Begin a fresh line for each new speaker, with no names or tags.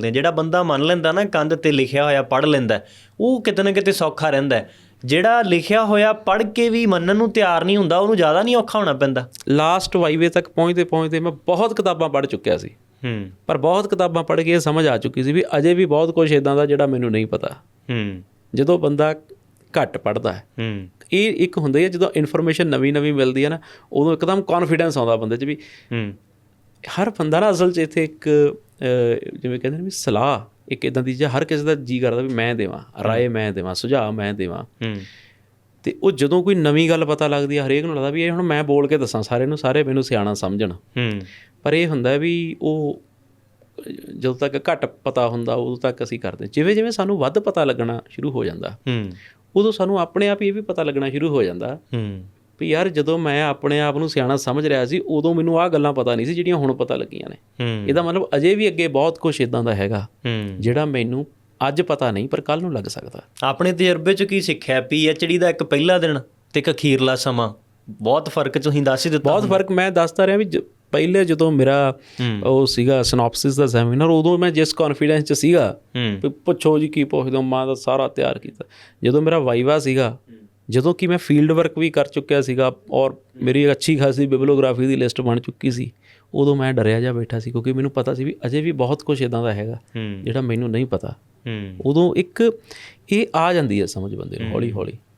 ਜਿਹੜਾ ਬੰਦਾ ਮੰਨ ਲੈਂਦਾ ਨਾ ਕੰਧ ਤੇ ਲਿਖਿਆ ਹੋਇਆ ਪੜ੍ਹ ਲੈਂਦਾ ਉਹ ਕਿਤੇ ਨਾ ਕਿਤੇ ਸੌਖਾ ਰਹਿੰਦਾ। ਜਿਹੜਾ ਲਿਖਿਆ ਹੋਇਆ ਪੜ੍ਹ ਕੇ ਵੀ ਮੰਨਣ ਨੂੰ ਤਿਆਰ ਨਹੀਂ ਹੁੰਦਾ ਉਹਨੂੰ ਜ਼ਿਆਦਾ ਨਹੀਂ ਔਖਾ ਹੋਣਾ ਪੈਂਦਾ।
ਲਾਸਟ ਵਾਈਵੇ ਤੱਕ ਪਹੁੰਚਦੇ ਪਹੁੰਚਦੇ ਮੈਂ ਬਹੁਤ ਕਿਤਾਬਾਂ ਪੜ੍ਹ ਚੁੱਕਿਆ ਸੀ।
ਹੂੰ।
ਪਰ ਬਹੁਤ ਕਿਤਾਬਾਂ ਪੜ੍ਹ ਕੇ ਇਹ ਸਮਝ ਆ ਚੁੱਕੀ ਸੀ ਵੀ ਅਜੇ ਵੀ ਬਹੁਤ ਕੁਝ ਇਦਾਂ ਦਾ ਜਿਹੜਾ ਮੈਨੂੰ ਨਹੀਂ ਪਤਾ।
ਹੂੰ।
ਜਦੋਂ ਬੰਦਾ ਘੱਟ ਪੜ੍ਹਦਾ ਹੈ
ਹੂੰ।
ਇਹ ਇੱਕ ਹੁੰਦਾ ਹੀ ਜਦੋਂ ਇਨਫੋਰਮੇਸ਼ਨ ਨਵੀਂ ਨਵੀਂ ਮਿਲਦੀ ਹੈ ਨਾ ਉਦੋਂ ਇੱਕਦਮ ਕੌਨਫੀਡੈਂਸ ਆਉਂਦਾ ਬੰਦੇ 'ਚ ਵੀ
ਹੂੰ।
ਹਰ ਬੰਦਾ ਨਾ ਅਸਲ 'ਚ ਇੱਥੇ ਇੱਕ ਜਿਵੇਂ ਕਹਿੰਦੇ ਨੇ ਵੀ ਸਲਾਹ ਇੱਕ ਇਦਾਂ ਦੀ ਜੇ ਹਰ ਕਿਸੇ ਦਾ ਜੀ ਕਰਦਾ ਵੀ ਮੈਂ ਦੇਵਾਂ ਰਾਏ ਮੈਂ ਦੇਵਾਂ ਸੁਝਾਅ ਮੈਂ ਦੇਵਾਂ। ਤੇ ਉਹ ਜਦੋਂ ਕੋਈ ਨਵੀਂ ਗੱਲ ਪਤਾ ਲੱਗਦੀ ਹੈ ਹਰੇਕ ਨੂੰ ਲੱਗਦਾ ਵੀ ਇਹ ਹੁਣ ਮੈਂ ਬੋਲ ਕੇ ਦੱਸਾਂ ਸਾਰੇ ਨੂੰ ਸਾਰੇ ਮੈਨੂੰ ਸਿਆਣਾ ਸਮਝਣ। ਪਰ ਇਹ ਹੁੰਦਾ ਵੀ ਉਹ ਜਦੋਂ ਤੱਕ ਘੱਟ ਪਤਾ ਹੁੰਦਾ ਉਦੋਂ ਤੱਕ ਅਸੀਂ ਕਰਦੇ ਜਿਵੇਂ ਜਿਵੇਂ ਸਾਨੂੰ ਵੱਧ ਪਤਾ ਲੱਗਣਾ ਸ਼ੁਰੂ ਹੋ ਜਾਂਦਾ
ਹੂੰ।
ਉਦੋਂ ਸਾਨੂੰ ਆਪਣੇ ਆਪ ਹੀ ਇਹ ਵੀ ਪਤਾ ਲੱਗਣਾ ਸ਼ੁਰੂ ਹੋ ਜਾਂਦਾ
ਹੂੰ।
ਵੀ ਯਾਰ ਜਦੋਂ ਮੈਂ ਆਪਣੇ ਆਪ ਨੂੰ ਸਿਆਣਾ ਸਮਝ ਰਿਹਾ ਸੀ ਉਦੋਂ ਮੈਨੂੰ ਆਹ ਗੱਲਾਂ ਪਤਾ ਨਹੀਂ ਸੀ ਜਿਹੜੀਆਂ ਹੁਣ ਪਤਾ ਲੱਗੀਆਂ ਨੇ। ਇਹਦਾ ਮਤਲਬ ਅਜੇ ਵੀ ਅੱਗੇ ਬਹੁਤ ਕੁਝ ਇਦਾਂ ਦਾ ਹੈਗਾ ਜਿਹੜਾ ਮੈਨੂੰ ਅੱਜ ਪਤਾ ਨਹੀਂ ਪਰ ਕੱਲ ਨੂੰ ਲੱਗ ਸਕਦਾ।
ਆਪਣੇ ਤਜਰਬੇ ਚ ਕੀ ਸਿੱਖਿਆ? ਡੀ ਦਾ ਇੱਕ ਪਹਿਲਾ ਦਿਨ ਤੇ ਇੱਕ ਅਖੀਰਲਾ ਸਮਾਂ। ਬਹੁਤ ਫ਼ਰਕ ਤੁਸੀਂ ਦੱਸ ਹੀ ਦਿੱਤਾ
ਬਹੁਤ ਫ਼ਰਕ ਮੈਂ ਦੱਸਦਾ ਰਿਹਾ ਵੀ ਪਹਿਲੇ ਜਦੋਂ ਮੇਰਾ ਉਹ ਸੀਗਾ ਸਿਨੋਪਸਿਸ ਦਾ ਸੈਮੀਨਾਰ ਉਦੋਂ ਮੈਂ ਜਿਸ ਕੌਨਫੀਡੈਂਸ 'ਚ ਸੀਗਾ ਪੁੱਛੋ ਜੀ ਕੀ ਪੁੱਛਦੇ ਮਾਂ ਦਾ ਸਾਰਾ ਤਿਆਰ ਕੀਤਾ। ਜਦੋਂ ਮੇਰਾ ਵਾਈਵਾ ਸੀਗਾ ਜਦੋਂ ਕਿ ਮੈਂ ਫੀਲਡ ਵਰਕ ਵੀ ਕਰ ਚੁੱਕਿਆ ਸੀਗਾ ਔਰ ਮੇਰੀ ਅੱਛੀ ਖਾਸੀ ਬਿਬਲੀਓਗ੍ਰਾਫੀ ਦੀ ਲਿਸਟ ਬਣ ਚੁੱਕੀ ਸੀ ਉਦੋਂ ਮੈਂ ਡਰਿਆ ਜਾ ਬੈਠਾ ਸੀ ਕਿਉਂਕਿ ਮੈਨੂੰ ਪਤਾ ਸੀ ਵੀ ਅਜੇ ਵੀ ਬਹੁਤ ਕੁਝ ਇਦਾਂ ਦਾ ਹੈਗਾ ਜਿਹੜਾ ਮੈਨੂੰ ਨਹੀਂ ਪਤਾ। ਉਦੋਂ ਇੱਕ ਇਹ ਆ ਜਾਂਦੀ ਹੈ ਸਮਝ ਬੰਦੇ ਨੂੰ ਹੌਲੀ ਹੌਲੀ